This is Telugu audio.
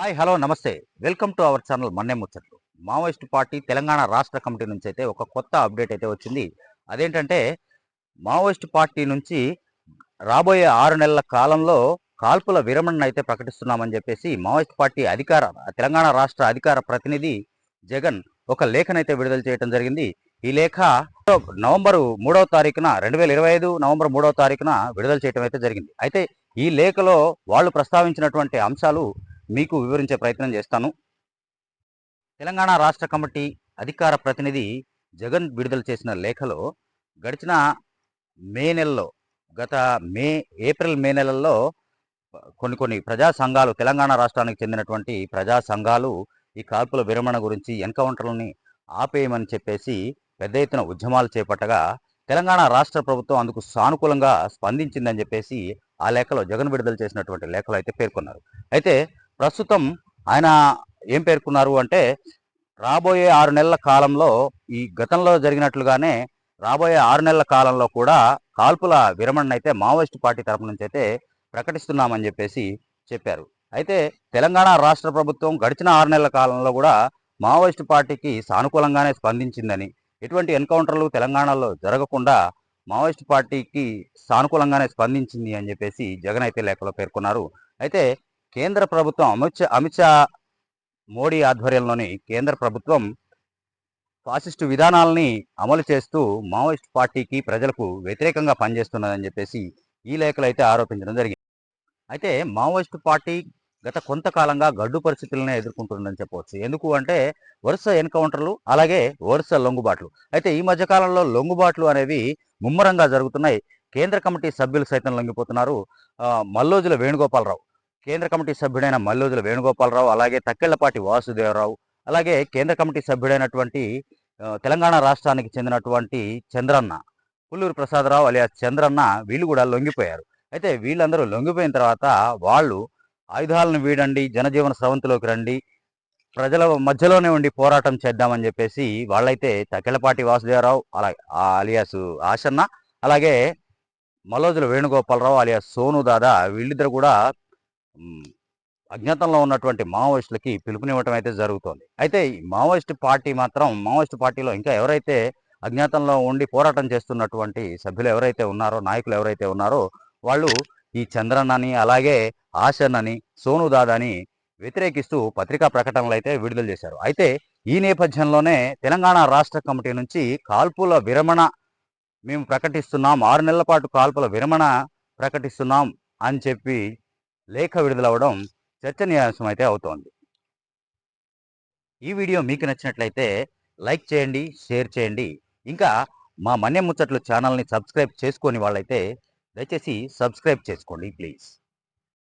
హాయ్ హలో నమస్తే. Welcome to our channel Manne Muchatlu. Maoist party Telangana రాష్ట్ర కమిటీ నుంచి అయితే ఒక కొత్త అప్డేట్ అయితే వచ్చింది. అదేంటంటే మావోయిస్ట్ పార్టీ నుంచి రాబోయే ఆరు నెలల కాలంలో కాల్పుల విరమణను అయితే ప్రకటిస్తున్నామని చెప్పేసి మావోయిస్ట్ పార్టీ అధికార తెలంగాణ రాష్ట్ర అధికార ప్రతినిధి జగన్ ఒక లేఖనైతే విడుదల చేయడం జరిగింది. ఈ లేఖ నవంబర్ మూడవ తారీఖున రెండు వేల ఇరవై ఐదు నవంబర్ మూడవ తారీఖున విడుదల చేయడం అయితే జరిగింది. అయితే ఈ లేఖలో వాళ్ళు ప్రస్తావించినటువంటి అంశాలు మీకు వివరించే ప్రయత్నం చేస్తాను. తెలంగాణ రాష్ట్ర కమిటీ అధికార ప్రతినిధి జగన్ విడుదల చేసిన లేఖలో గడిచిన మే నెలలో గత మే ఏప్రిల్ మే నెలల్లో కొన్ని కొన్ని ప్రజా సంఘాలు తెలంగాణ రాష్ట్రానికి చెందినటువంటి ప్రజా సంఘాలు ఈ కాల్పుల విరమణ గురించి ఎన్కౌంటర్లని ఆపేయమని చెప్పేసి పెద్ద ఎత్తున ఉద్యమాలు చేపట్టగా తెలంగాణ రాష్ట్ర ప్రభుత్వం అందుకు సానుకూలంగా స్పందించిందని చెప్పేసి ఆ లేఖలో జగన్ విడుదల చేసినటువంటి లేఖలో అయితే పేర్కొన్నారు. అయితే ప్రస్తుతం ఆయన ఏం పేర్కొన్నారు అంటే రాబోయే ఆరు నెలల కాలంలో ఈ గతంలో జరిగినట్లుగానే రాబోయే ఆరు నెలల కాలంలో కూడా కాల్పుల విరమణ అయితే మావోయిస్ట్ పార్టీ తరపు నుంచి అయితే ప్రకటిస్తున్నామని చెప్పేసి చెప్పారు. అయితే తెలంగాణ రాష్ట్ర ప్రభుత్వం గడిచిన ఆరు నెలల కాలంలో కూడా మావోయిస్ట్ పార్టీకి సానుకూలంగానే స్పందించిందని ఎటువంటి ఎన్కౌంటర్లు తెలంగాణలో జరగకుండా మావోయిస్ట్ పార్టీకి సానుకూలంగానే స్పందించింది అని చెప్పేసి జగన్ అయితే లేఖలో పేర్కొన్నారు. అయితే కేంద్ర ప్రభుత్వం అమిత్ అమిత్ షా మోడీ ఆధ్వర్యంలోని కేంద్ర ప్రభుత్వం ఫాసిస్టు విధానాలని అమలు చేస్తూ మావోయిస్ట్ పార్టీకి ప్రజలకు వ్యతిరేకంగా పనిచేస్తున్నదని చెప్పేసి ఈ లేఖలు అయితే ఆరోపించడం జరిగింది. అయితే మావోయిస్ట్ పార్టీ గత కొంతకాలంగా గడ్డు పరిస్థితులనే ఎదుర్కొంటుందని చెప్పవచ్చు. ఎందుకు అంటే వరుస ఎన్కౌంటర్లు అలాగే వరుస లొంగుబాట్లు. అయితే ఈ మధ్య కాలంలో లొంగుబాట్లు అనేవి ముమ్మరంగా జరుగుతున్నాయి. కేంద్ర కమిటీ సభ్యులు సైతం లొంగిపోతున్నారు. మల్లోజుల వేణుగోపాలరావు. కేంద్ర కమిటీ సభ్యుడైన మల్లోజుల వేణుగోపాలరావు అలాగే తక్కెళ్ళపాటి వాసుదేవరావు అలాగే కేంద్ర కమిటీ సభ్యుడైనటువంటి తెలంగాణ రాష్ట్రానికి చెందినటువంటి చంద్రన్న పుల్లూరు ప్రసాదరావు అలియా చంద్రన్న వీళ్ళు కూడా లొంగిపోయారు. అయితే వీళ్ళందరూ లొంగిపోయిన తర్వాత వాళ్ళు ఆయుధాలను వీడండి జనజీవన స్రవంతిలోకి రండి ప్రజల మధ్యలోనే ఉండి పోరాటం చేద్దామని చెప్పేసి వాళ్ళైతే తక్కెలపాటి వాసుదేవరావు అలా అలియాస్ ఆశన్న అలాగే మల్లోజుల వేణుగోపాలరావు అలియాస్ సోను దాదా వీళ్ళిద్దరు కూడా అజ్ఞాతంలో ఉన్నటువంటి మావోయిస్టులకి పిలుపునివ్వటం అయితే జరుగుతోంది. అయితే ఈ మావోయిస్ట్ పార్టీ మాత్రం మావోయిస్ట్ పార్టీలో ఇంకా ఎవరైతే అజ్ఞాతంలో ఉండి పోరాటం చేస్తున్నటువంటి సభ్యులు ఎవరైతే ఉన్నారో నాయకులు ఎవరైతే ఉన్నారో వాళ్ళు ఈ చంద్రన్నని అలాగే ఆశన్నని సోను దాదాని వ్యతిరేకిస్తూ పత్రికా ప్రకటనలు అయితే విడుదల చేశారు. అయితే ఈ నేపథ్యంలోనే తెలంగాణ రాష్ట్ర కమిటీ నుంచి కాల్పుల విరమణ మేము ప్రకటిస్తున్నాం. ఆరు నెలల పాటు కాల్పుల విరమణ ప్రకటిస్తున్నాం అని చెప్పి లేఖ విడుదలవ్వడం చర్చనీయాంశం అయితే అవుతోంది. ఈ వీడియో మీకు నచ్చినట్లయితే లైక్ చేయండి షేర్ చేయండి. ఇంకా మా మన్య ముచ్చట్లు ఛానల్ని సబ్స్క్రైబ్ చేసుకోని వాళ్ళైతే దయచేసి సబ్స్క్రైబ్ చేసుకోండి ప్లీజ్.